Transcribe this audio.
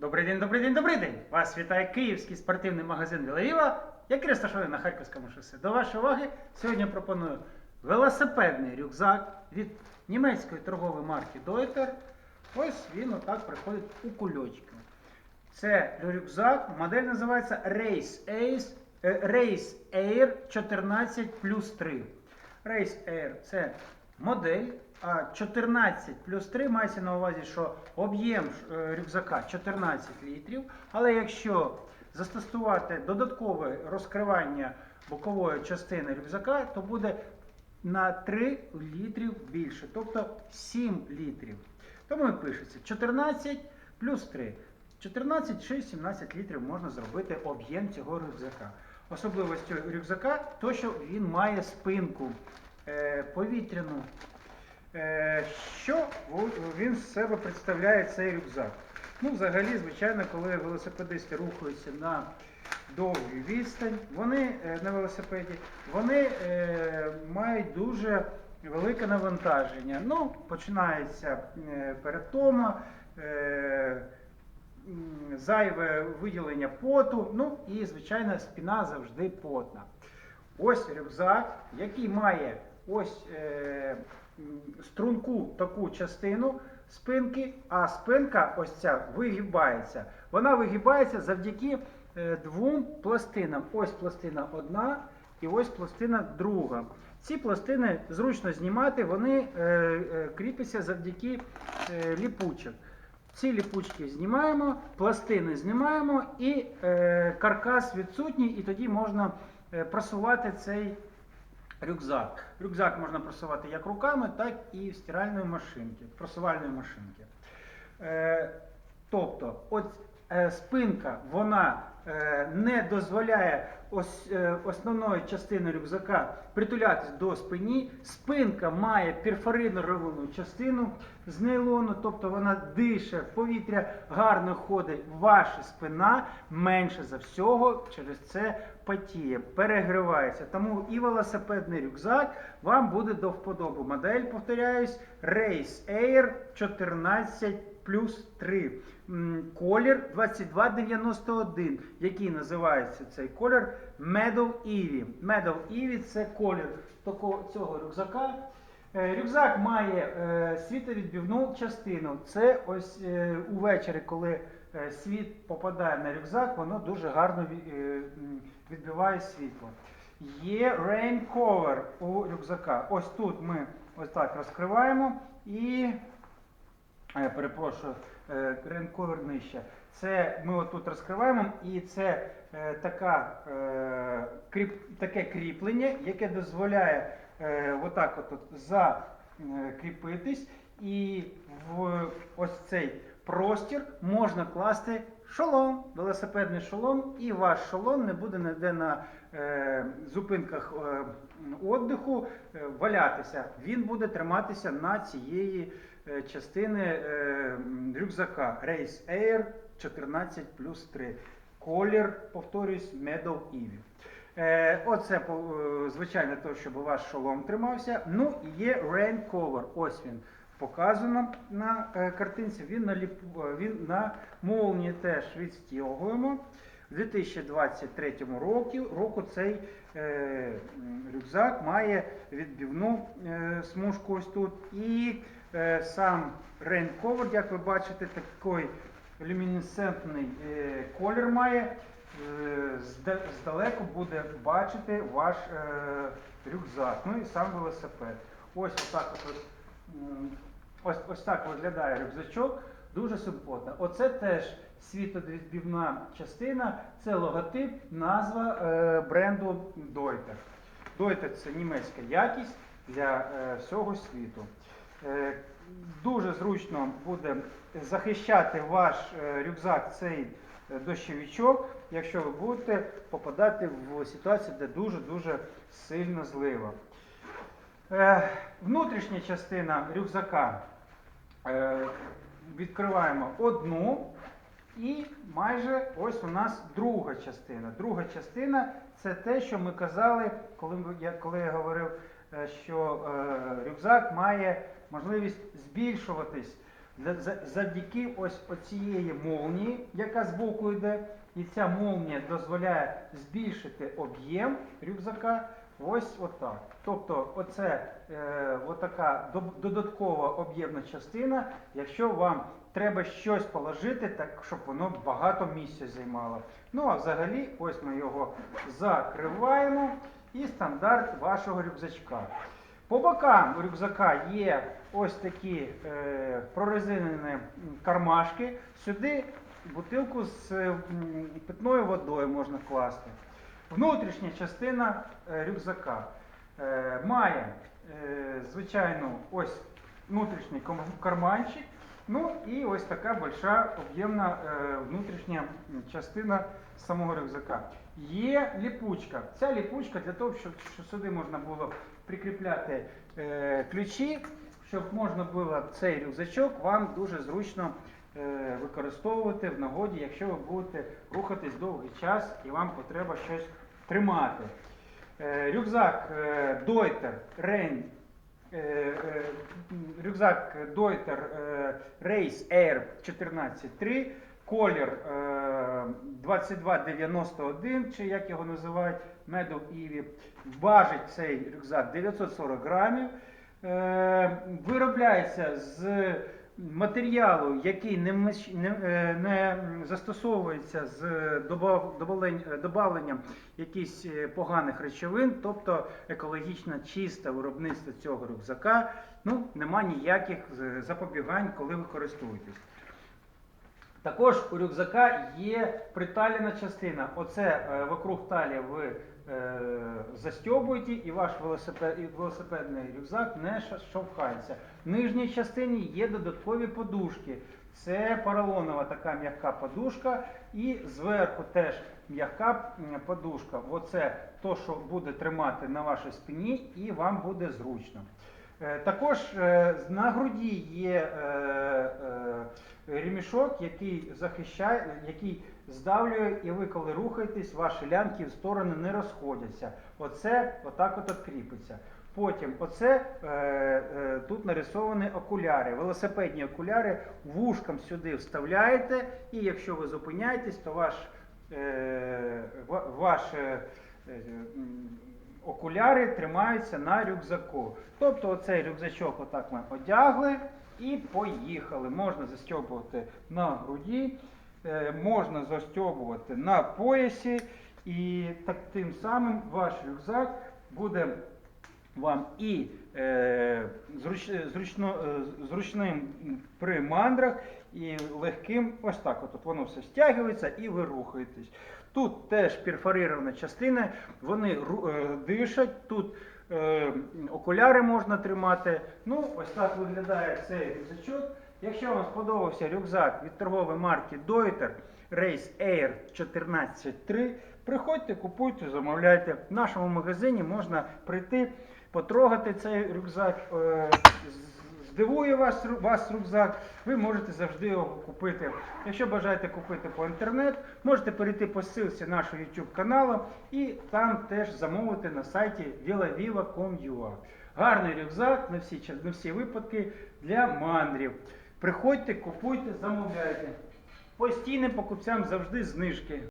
Добрий день, добрий день, добрий день! Вас вітає київський спортивний магазин Вілаїва, який розташований на Харківському шосе. До вашої уваги сьогодні пропоную велосипедний рюкзак від німецької торгової марки Deuter. Ось він отак приходить у кульочки. Це рюкзак, модель називається Race, Ace, е, Race Air 14 плюс 3. Race Air це модель, 14 плюс 3 мається на увазі, що об'єм е, рюкзака 14 літрів, але якщо застосувати додаткове розкривання бокової частини рюкзака, то буде на 3 літрів більше, тобто 7 літрів. Тому і пишеться 14 плюс 3. 14, 6, 17 літрів можна зробити об'єм цього рюкзака. Особливостю рюкзака то, що він має спинку е, повітряну. Е, що він з себе представляє цей рюкзак? Ну, взагалі, звичайно, коли велосипедисти рухаються на довгу відстань, вони е, на велосипеді, вони е, мають дуже велике навантаження. Ну, починається перетома, зайве виділення поту, ну і, звичайно, спина завжди потна. Ось рюкзак, який має ось струнку таку частину спинки, а спинка ось ця вигибається. Вона вигибається завдяки е, двом пластинам. Ось пластина одна і ось пластина друга. Ці пластини зручно знімати, вони е, е, кріпляться завдяки ліпучок. Ці ліпучки знімаємо, пластини знімаємо і каркас відсутній, і тоді можна просувати цей рюкзак. Рюкзак можна просувати як руками, так і в стиральної машинки, просувальної машинки. Е, тобто, е, спинка вона е, не дозволяє е, основної частини рюкзака притулятися до спині. Спинка має перфорировану частину з нейлону, тобто вона дише, повітря гарно ходить. Ваша спина менше за всього через це потіє, перегрівається. Тому і велосипедний рюкзак вам буде до вподоби. Модель, повторяюсь, Race Air 14 плюс 3. Колір 2291, який називається цей колір Meadow Ivy. Meadow Ivy це колір цього рюкзака. Е, Рюкзак має е, світовідбивну частину. Це ось е, увечері, коли світ попадає на рюкзак, воно дуже гарно відбиває світло. Є rain cover у рюкзака. Ось тут ми ось так розкриваємо і перепрошую, е, ренковер нижче. Це ми отут розкриваємо, і це е, така, е, кріп, таке кріплення, яке дозволяє е, отак от, закріпитись, і в ось цей простір можна класти шолом, велосипедний шолом, і ваш шолом не буде ніде на е, зупинках е, віддиху е, валятися. Він буде триматися на цієї е, частини е, рюкзака Race Air 14 плюс 3. Колір, повторюсь, Meadow Ivy. Е, оце, е, звичайно, то, щоб ваш шолом тримався. Ну і є Rain Cover. Ось він показано на е, картинці. Він на, ліп, е, він на молнії теж відстягуємо. У 2023 році, року цей е, рюкзак має відбивну е, смужку ось тут. І е, сам Rain Cover, як ви бачите, такий люмінесцентний е, колір має. Е, Здалеку буде бачити ваш е, рюкзак, ну і сам велосипед. Ось отак от, ось, ось, так виглядає рюкзачок, дуже симпотно. Оце теж світовідбивна частина, це логотип, назва е, бренду Deuter. Deuter це німецька якість для е, всього світу. Е, Дуже зручно буде захищати ваш е, рюкзак цей е, дощовичок, якщо ви будете попадати в ситуацію, де дуже-дуже сильно злива. Внутрішня частина рюкзака відкриваємо одну. І майже ось у нас друга частина. Друга частина це те, що ми казали, коли я, коли я говорив, що рюкзак має можливість збільшуватись за- за- завдяки ось оцієї молнії, яка збоку йде, і ця молнія дозволяє збільшити об'єм рюкзака. Ось отак. Тобто, оце е, отака додаткова об'ємна частина, якщо вам треба щось положити, так щоб воно багато місця займало. Ну а взагалі, ось ми його закриваємо і стандарт вашого рюкзачка. По бокам рюкзака є ось такі е, прорезинені кармашки. Сюди бутилку з е, питною водою можна класти. Внутрішня частина е, рюкзака е, має, е, звичайно, ось внутрішній карманчик. Ну і ось така большая об'ємна е, внутрішня частина самого рюкзака. Є ліпучка. Ця ліпучка для того, щоб, щоб сюди можна було прикріпляти е, ключі, щоб можна було цей рюкзачок вам дуже зручно е, використовувати в нагоді, якщо ви будете рухатись довгий час і вам потреба щось тримати. Е, рюкзак Deuter Rain Е, рюкзак Deuter Race Air 14.3, колір е, 2291, чи як його називають, Meadow Ivy. Важить цей рюкзак 940 грамів. Е, Виробляється з матеріалу, який не, не, е, не застосовується з добавленням якихось е, поганих речовин, тобто екологічно чисте виробництво цього рюкзака, ну, нема ніяких запобігань, коли ви користуєтесь. Також у рюкзака є приталена частина. Оце вокруг талії ви е, і ваш велосипедний рюкзак не шовхається. В нижній частині є додаткові подушки. Це поролонова така м'яка подушка, і зверху теж м'яка подушка. Оце то, що буде тримати на вашій спині, і вам буде зручно. Е, Також е, на груді є ремішок, який захищає, який здавлює, і ви, коли рухаєтесь, ваші лямки в сторони не розходяться. Оце отак от кріпиться. Потім оце е, е, тут нарисовані окуляри, велосипедні окуляри, вушком сюди вставляєте, і якщо ви зупиняєтесь, то ваш, е, ваш е, окуляри тримаються на рюкзаку. Тобто оцей рюкзачок отак ми одягли і поїхали. Можна застьобувати на груді, можна застьобувати на поясі, і так тим самим ваш рюкзак буде вам і е, зруч, зручно, е, зручним при мандрах, і легким, ось так от, от воно все стягується і ви рухаєтесь. Тут теж перфорирована частина, вони е, дишать, тут е, окуляри можна тримати. Ну, ось так виглядає цей рюкзачок. Якщо вам сподобався рюкзак від торгової марки Deuter Race Air 14.3, приходьте, купуйте, замовляйте. В нашому магазині можна прийти, потрогати цей рюкзак. е, Здивує вас, вас рюкзак, ви можете завжди його купити. Якщо бажаєте купити по інтернет, можете перейти по ссылці нашого YouTube каналу і там теж замовити на сайті vilaviva.com.ua. Гарний рюкзак на всі, на всі випадки для мандрів. Приходьте, купуйте, замовляйте. Постійним покупцям завжди знижки.